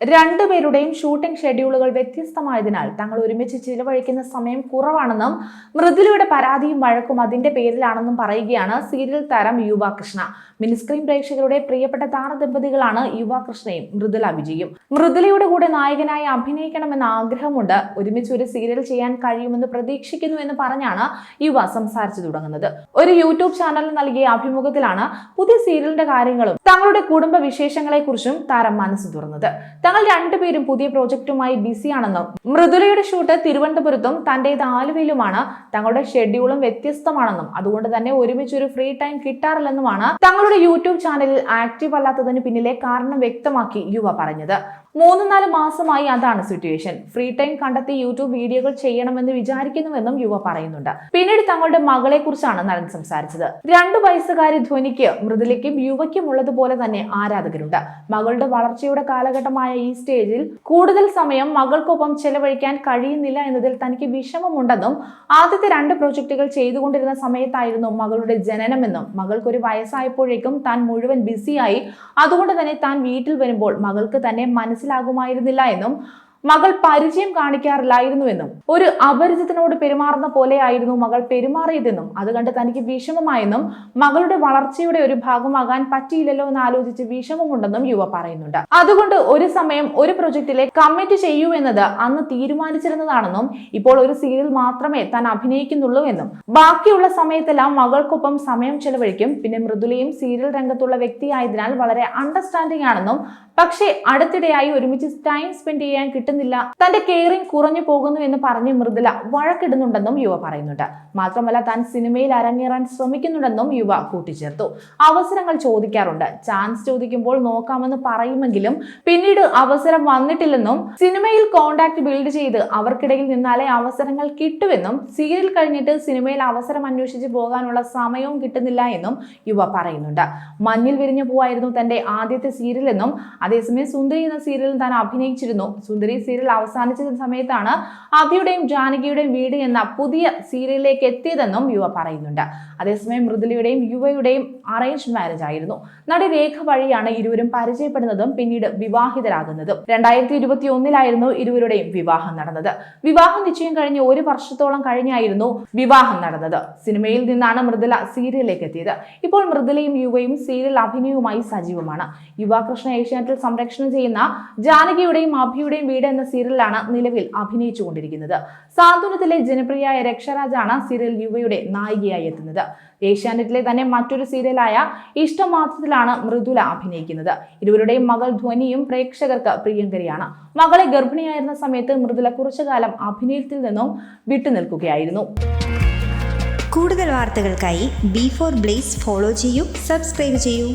രണ്ടുപേരുടെയും ഷൂട്ടിംഗ് ഷെഡ്യൂളുകൾ വ്യത്യസ്തമായതിനാൽ തങ്ങൾ ഒരുമിച്ച് ചിലവഴിക്കുന്ന സമയം കുറവാണെന്നും മൃദുലയുടെ പരാതിയും വഴക്കും അതിന്റെ പേരിലാണെന്നും പറയുകയാണ് സീരിയൽ താരം യുവാകൃഷ്ണ മിനിസ്ക്രീൻ പ്രേക്ഷകരുടെ പ്രിയപ്പെട്ട താരദമ്പതികളാണ് യുവാകൃഷ്ണയും മൃദുല വിജയും. മൃദുലയുടെ കൂടെ നായകനായി അഭിനയിക്കണമെന്ന ആഗ്രഹമുണ്ട്. ഒരുമിച്ച് ഒരു സീരിയൽ ചെയ്യാൻ കഴിയുമെന്ന് പ്രതീക്ഷിക്കുന്നു എന്ന് പറഞ്ഞാണ് യുവ സംസാരിച്ചു തുടങ്ങുന്നത്. ഒരു യൂട്യൂബ് ചാനലിൽ നൽകിയ അഭിമുഖത്തിലാണ് പുതിയ സീരിയലിന്റെ കാര്യങ്ങളും തങ്ങളുടെ കുടുംബ വിശേഷങ്ങളെക്കുറിച്ചും താരം മനസ്സ് തുറന്നത്. തങ്ങൾ രണ്ടുപേരും പുതിയ പ്രോജക്റ്റുമായി ബിസിയാണെന്നും മൃദുലയുടെ ഷൂട്ട് തിരുവനന്തപുരത്തും തന്റേത് ആലുവയിലുമാണ്. തങ്ങളുടെ ഷെഡ്യൂളും വ്യത്യസ്തമാണെന്നും അതുകൊണ്ട് തന്നെ ഒരുമിച്ച് ഒരു ഫ്രീ ടൈം കിട്ടാറില്ലെന്നുമാണ് തങ്ങളുടെ യൂട്യൂബ് ചാനലിൽ ആക്റ്റീവ് അല്ലാത്തതിന് പിന്നിലെ കാരണം വ്യക്തമാക്കി യുവ പറഞ്ഞത്. മൂന്ന് നാല് മാസമായി അതാണ് സിറ്റുവേഷൻ ഫ്രീ ടൈം കണ്ടെത്തി യൂട്യൂബ് വീഡിയോകൾ ചെയ്യണമെന്ന് വിചാരിക്കുന്നുവെന്നും യുവ പറയുന്നുണ്ട്. പിന്നീട് തങ്ങളുടെ മകളെ കുറിച്ചാണ് നടൻ സംസാരിച്ചത്. രണ്ടു വയസ്സുകാരി ധ്വനിക്ക് മൃദുലയ്ക്കും യുവയ്ക്കും ഉള്ളതുപോലെ തന്നെ ആരാധകരുണ്ട്. മകളുടെ വളർച്ചയുടെ കാലഘട്ടമായ ഈ സ്റ്റേജിൽ കൂടുതൽ സമയം മകൾക്കൊപ്പം ചെലവഴിക്കാൻ കഴിയുന്നില്ല എന്നതിൽ തനിക്ക് വിഷമമുണ്ടെന്നും ആദ്യത്തെ രണ്ട് പ്രോജക്റ്റുകൾ ചെയ്തുകൊണ്ടിരുന്ന സമയത്തായിരുന്നു മകളുടെ ജനനമെന്നും മകൾക്കൊരു വയസ്സായപ്പോഴേക്കും താൻ മുഴുവൻ ബിസിയായി അതുകൊണ്ട് തന്നെ താൻ വീട്ടിൽ വരുമ്പോൾ മകൾക്ക് തന്നെ മനസ്സിലാകുമായിരുന്നില്ല എന്നും മകൾ പരിചയം കാണിക്കാറില്ലായിരുന്നുവെന്നും ഒരു അപരിചിതനോട് പെരുമാറുന്ന പോലെയായിരുന്നു മകൾ പെരുമാറിയതെന്നും അത് കണ്ട് തനിക്ക് വിഷമമായെന്നും മകളുടെ വളർച്ചയുടെ ഒരു ഭാഗമാകാൻ പറ്റിയില്ലല്ലോ എന്ന് ആലോചിച്ച് വിഷമമുണ്ടെന്നും യുവ പറയുന്നുണ്ട്. അതുകൊണ്ട് ഒരു സമയം ഒരു പ്രൊജക്റ്റിലെ കമ്മിറ്റ് ചെയ്യൂ എന്നത് അന്ന് തീരുമാനിച്ചിരുന്നതാണെന്നും ഇപ്പോൾ ഒരു സീരിയൽ മാത്രമേ താൻ അഭിനയിക്കുന്നുള്ളൂ എന്നും. ബാക്കിയുള്ള സമയത്തെല്ലാം മകൾക്കൊപ്പം സമയം ചെലവഴിക്കും പിന്നെ മൃദുലയും സീരിയൽ രംഗത്തുള്ള വ്യക്തിയായതിനാൽ വളരെ അണ്ടർസ്റ്റാൻഡിംഗ് ആണെന്നും പക്ഷേ അടുത്തിടെയായി ഒരുമിച്ച് ടൈം സ്പെൻഡ് ചെയ്യാൻ കിട്ടുന്നില്ല. തന്റെ കെയറിംഗ് കുറഞ്ഞു പോകുന്നു എന്ന് പറഞ്ഞ് മൃദുല വഴക്കിടുന്നുണ്ടെന്നും യുവ പറയുന്നുണ്ട്. മാത്രമല്ല താൻ സിനിമയിൽ അരങ്ങേറാൻ ശ്രമിക്കുന്നുണ്ടെന്നും യുവ കൂട്ടിച്ചേർത്തു. അവസരങ്ങൾ ചോദിക്കാറുണ്ട്. ചാൻസ് ചോദിക്കുമ്പോൾ നോക്കാമെന്ന് പറയുമെങ്കിലും പിന്നീട് അവസരം വന്നിട്ടില്ലെന്നും സിനിമയിൽ കോണ്ടാക്ട് ബിൽഡ് ചെയ്ത് അവർക്കിടയിൽ നിന്നാലേ അവസരങ്ങൾ കിട്ടുമെന്നും സീരിയൽ കഴിഞ്ഞിട്ട് സിനിമയിൽ അവസരം അന്വേഷിച്ച് പോകാനുള്ള സമയവും കിട്ടുന്നില്ല എന്നും യുവ പറയുന്നുണ്ട്. മഞ്ഞിൽ വിരിഞ്ഞു പോവായിരുന്നു തന്റെ ആദ്യത്തെ സീരിയൽ എന്നും അതേസമയം സുന്ദരി എന്ന സീരിയലിൽ താൻ അഭിനയിച്ചിരുന്നു. സുന്ദരി സീരിയൽ അവസാനിച്ച സമയത്താണ് അഭിയുടെയും ജാനകിയുടെയും വീട് എന്ന പുതിയ സീരിയലിലേക്ക് എത്തിയതെന്നും യുവ പറയുന്നുണ്ട്. അതേസമയം മൃദുലയുടെയും യുവയുടെയും അറേഞ്ച് മാരേജ് ആയിരുന്നു. നടി രേഖ വഴിയാണ് ഇരുവരും പരിചയപ്പെടുന്നതും പിന്നീട് വിവാഹിതരാകുന്നതും. രണ്ടായിരത്തി ഇരുപത്തി ഒന്നിലായിരുന്നു ഇരുവരുടെയും വിവാഹം നടന്നത്. വിവാഹ നിശ്ചയം കഴിഞ്ഞ് ഒരു വർഷത്തോളം കഴിഞ്ഞായിരുന്നു വിവാഹം നടന്നത്. സിനിമയിൽ നിന്നാണ് മൃദുല സീരിയലിലേക്ക് എത്തിയത്. ഇപ്പോൾ മൃദുലയും യുവയും സീരിയൽ അഭിനയവുമായി സജീവമാണ്. യുവാകൃഷ്ണ ഏഷ്യാനെറ്റിൽ സംരക്ഷണം ചെയ്യുന്ന ജാനകിയുടെയും അഭിയുടെയും വീട് എന്ന സീരിയലാണ് നിലവിൽ അഭിനയിച്ചുകൊണ്ടിരിക്കുന്നത്. സാന്ത്വനത്തിലെ ജനപ്രിയയായ രക്ഷരാജാണ് സീരിയൽ യുവയുടെ നായികയായി എത്തുന്നത്. ഏഷ്യാനെറ്റിലെ തന്നെ മറ്റൊരു സീരിയലായ ഇഷ്ടമാത്രത്തിലാണ് മൃദുല അഭിനയിക്കുന്നത്. ഇരുവരുടെയും മകൾ ധ്വനിയും പ്രേക്ഷകർക്ക് പ്രിയങ്കരിയാണ്. മകളെ ഗർഭിണിയായിരുന്ന സമയത്ത് മൃദുല കുറച്ചു കാലം അഭിനയത്തിൽ നിന്നും വിട്ടുനിൽക്കുകയായിരുന്നു കൂടുതൽ വാർത്തകൾക്കായി ബി ഫോർ ബ്ലേസ് ഫോളോ ചെയ്യൂ സബ്സ്ക്രൈബ് ചെയ്യൂ.